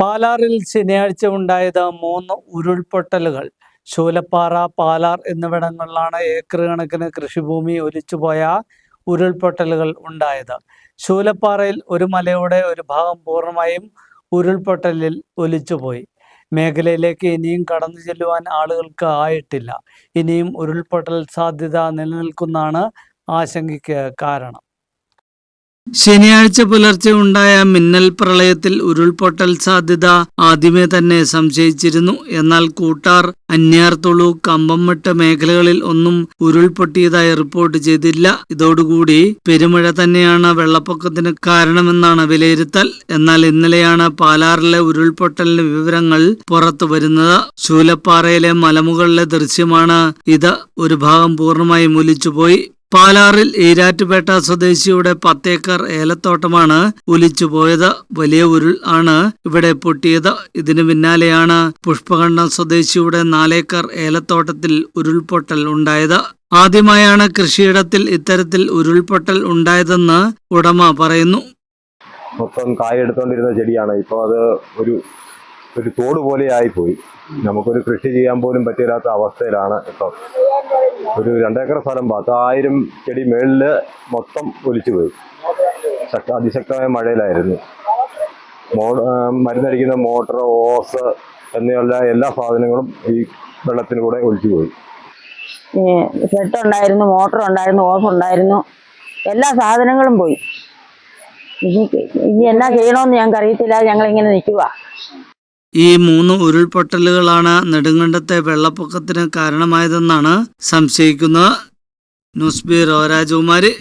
പാലാറിൽ ശനിയാഴ്ച ഉണ്ടായത് മൂന്ന് ഉരുൾപൊട്ടലുകൾ. ശൂലപ്പാറ പാലാർ എന്നിവിടങ്ങളിലാണ് ഏക്കർ കണക്കിന് കൃഷിഭൂമി ഒലിച്ചുപോയ ഉരുൾപൊട്ടലുകൾ ഉണ്ടായത്. ശൂലപ്പാറയിൽ ഒരു മലയുടെ ഒരു ഭാഗം പൂർണമായും ഉരുൾപൊട്ടലിൽ ഒലിച്ചുപോയി. മേഖലയിലേക്ക് ഇനിയും കടന്നു ചെല്ലുവാൻ ആളുകൾക്ക് ആയിട്ടില്ല. ഇനിയും ഉരുൾപൊട്ടൽ സാധ്യത നിലനിൽക്കുന്നതാണ് ആശങ്കയ്ക്ക് കാരണം. ശനിയാഴ്ച പുലർച്ചെ ഉണ്ടായ മിന്നൽ പ്രളയത്തിൽ ഉരുൾപൊട്ടൽ സാധ്യത ആദ്യമേ തന്നെ സംശയിച്ചിരുന്നു. എന്നാൽ കൂട്ടാർ അന്യാർത്തുളു കമ്പംമട്ട് മേഖലകളിൽ ഒന്നും ഉരുൾപൊട്ടിയതായി റിപ്പോർട്ട് ചെയ്തില്ല. ഇതോടുകൂടി പെരുമഴ തന്നെയാണ് വെള്ളപ്പൊക്കത്തിന് കാരണമെന്നാണ് വിലയിരുത്തൽ. എന്നാൽ ഇന്നലെയാണ് പാലാറിലെ ഉരുൾപൊട്ടലിന്റെ വിവരങ്ങൾ പുറത്തു വരുന്നത്. ശൂലപ്പാറയിലെ മലമുകളിലെ ദൃശ്യമാണ് ഇത്. ഒരു ഭാഗം പൂർണമായും ഒലിച്ചുപോയി. പാലാറിൽ ഈരാറ്റുപേട്ട സ്വദേശിയുടെ പത്തേക്കർ ഏലത്തോട്ടമാണ് ഒലിച്ചുപോയത്. വലിയ ഉരുൾ ആണ് ഇവിടെ പൊട്ടിയത്. ഇതിനു പിന്നാലെയാണ് പുഷ്പകണ്ഠം സ്വദേശിയുടെ നാലേക്കർ ഏലത്തോട്ടത്തിൽ ഉരുൾപൊട്ടൽ ഉണ്ടായത്. ആദ്യമായാണ് കൃഷിയിടത്തിൽ ഇത്തരത്തിൽ ഉരുൾപൊട്ടൽ ഉണ്ടായതെന്ന് ഉടമ പറയുന്നു. മൊത്തം കായെടുത്തോണ്ടിരുന്ന ചെടിയാണ്. ഇപ്പോൾ അത് ഒരു ഒരു തോട് പോലെ പോയി നമുക്കൊരു കൃഷി ചെയ്യാൻ പോലും പറ്റില്ലാത്ത അവസ്ഥയിലാണ് ഇപ്പം. ഒരു രണ്ടേക്കർ സ്ഥലം പത്തായിരം ചെടി മേളിൽ മൊത്തം ഒലിച്ചു പോയി. ശക്ത അതിശക്തമായ മഴയിലായിരുന്നു. മോ മരുന്നടിക്കുന്ന മോട്ടർ ഓസ് എന്നുള്ള എല്ലാ സാധനങ്ങളും ഈ വെള്ളത്തിലൂടെ ഒലിച്ചു പോയി. ഷെഡ് ഉണ്ടായിരുന്നു മോട്ടർ ഉണ്ടായിരുന്നു ഓസ് ഉണ്ടായിരുന്നു. എല്ലാ സാധനങ്ങളും പോയി. ഇനി ഇനി എന്നാ ചെയ്യണമെന്ന് ഞങ്ങൾക്ക് അറിയത്തില്ല ഞങ്ങൾ ഇങ്ങനെ നിൽക്കുക ഈ മൂന്ന് ഉരുൾപൊട്ടലുകളാണ് നെടുങ്കണ്ടത്തെ വെള്ളപ്പൊക്കത്തിന് കാരണമായതെന്നാണ് സംശയിക്കുന്നത് ന്യൂസ് ബ്യൂറോ രാജകുമാരി.